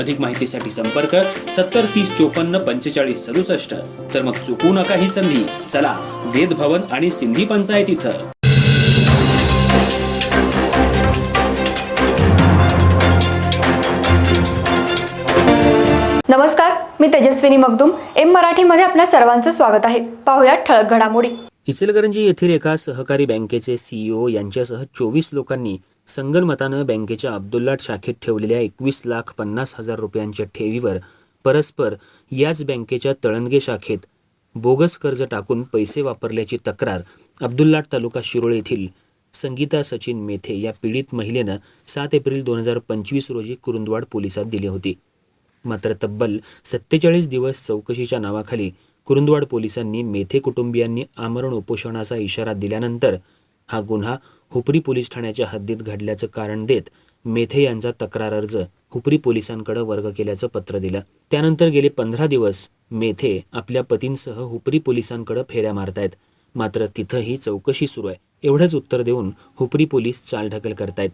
अधिक माहितीसाठी संपर्क सत्तर तीस चोपन्न पंचेचाळीस सदुसष्ट. तर मग चुकू नका ही संधी. चला वेद भवन आणि सिंधी पंचायत इथं. नमस्कार मी तेजस्विनी मगदुम. एम मराठीमध्ये आपल्या सर्वांचं स्वागत आहे. पाहुयात ठळक घडामोडी. इचलकरंजी येथील एका सहकारी बँकेचे सीईओ यांच्यासह चोवीस लोकांनी संगनमतानं बँकेच्या अब्दुल्लाट शाखेत ठेवलेल्या एकवीस लाख पन्नास हजार रुपयांच्या ठेवीवर परस्पर याच बँकेच्या तळणगे शाखेत बोगस कर्ज टाकून पैसे वापरल्याची तक्रार अब्दुल्लाट तालुका शिरोळ येथील संगीता सचिन मेथे या पीडित महिलेनं सात एप्रिल दोन हजार पंचवीस रोजी कुरुंदवाड पोलिसात दिली होती. मात्र तब्बल सत्तेचाळीस दिवस चौकशीच्या नावाखाली कुरुंदवाड पोलिसांनी मेथे कुटुंबियांनी आमरण उपोषणाचा इशारा दिल्यानंतर हा गुन्हा हुपरी पोलीस ठाण्याच्या हद्दीत घडल्याचं कारण देत मेथे यांचा तक्रार अर्ज हुपरी पोलिसांकडे वर्ग केल्याचं पत्र दिलं. त्यानंतर गेले पंधरा दिवस मेथे आपल्या पतींसह हुपरी पोलिसांकडे फेऱ्या मारतायत. मात्र तिथंही चौकशी सुरू आहे. एवढंच उत्तर देऊन हुपरी पोलीस चालढकल करतायत.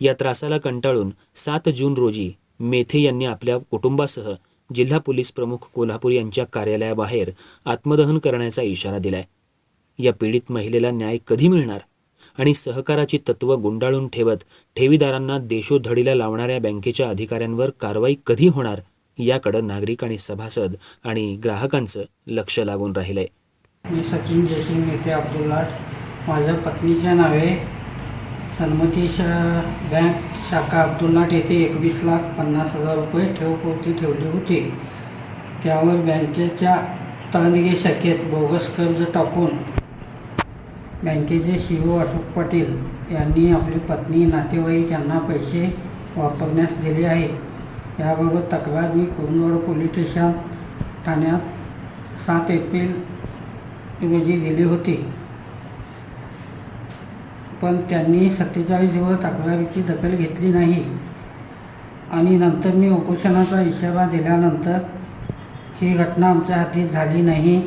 या त्रासाला कंटाळून सात जून रोजी मेथे यांनी आपल्या कुटुंबासह जिल्हा पोलीस प्रमुख कोल्हापूर यांच्या कार्यालयाबाहेर आत्मदहन करण्याचा इशारा दिलाय. या पीडित महिलेला न्याय कधी मिळणार? आणि सहकाराची तत्व गुंडाळून ठेवत ठेवीदारांना देशोधडीला लावणाऱ्या बँकेच्या अधिकाऱ्यांवर कारवाई कधी होणार? याकडं नागरिक आणि सभासद आणि ग्राहकांचं लक्ष लागून राहिलंय. मी सचिन जयसिंग येथे अब्दुल्लाट माझ्या पत्नीच्या नावे सन्मती बँक शाखा अब्दुल्लाट येथे एकवीस लाख पन्नास हजार रुपये ठेवपोती ठेवली होती. त्यावर बँकेच्या तळणगे शाखेत बोगस कर्ज टाकून बँकेचे सी ओ अशोक पाटील यांनी आपली पत्नी नातेवाईक यांना पैसे वापरण्यास दिले आहे. याबाबत तक्रार मी कुरुंदवाड पोलीस स्टेशन ठाण्यात सात एप्रिल रोजी दिली होती. पण त्यांनी सत्तेचाळीस दिवस तक्रारीची दखल घेतली नाही. आणि नंतर मी उपोषणाचा इशारा दिल्यानंतर ही घटना आमच्या हाती झाली नाही.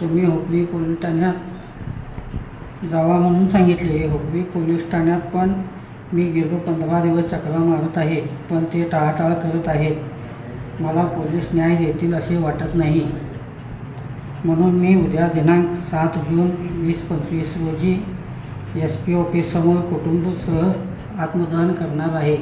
तुम्ही हुपरी पोलीस ठाण्यात जावा म्हणून सांगितले. हुपरी पोलीस ठाण्यात पण मी गेलो. पंधरा दिवस चक्रा मारत आहे पण ते टाळाटाळ करत आहेत. मला पोलीस न्याय देतील असे वाटत नाही. म्हणून मी उद्या दिनांक सात जून वीस पंचवीस रोजी एस पी ऑफिससमोर कुटुंबसह आत्मदहन करणार आहे.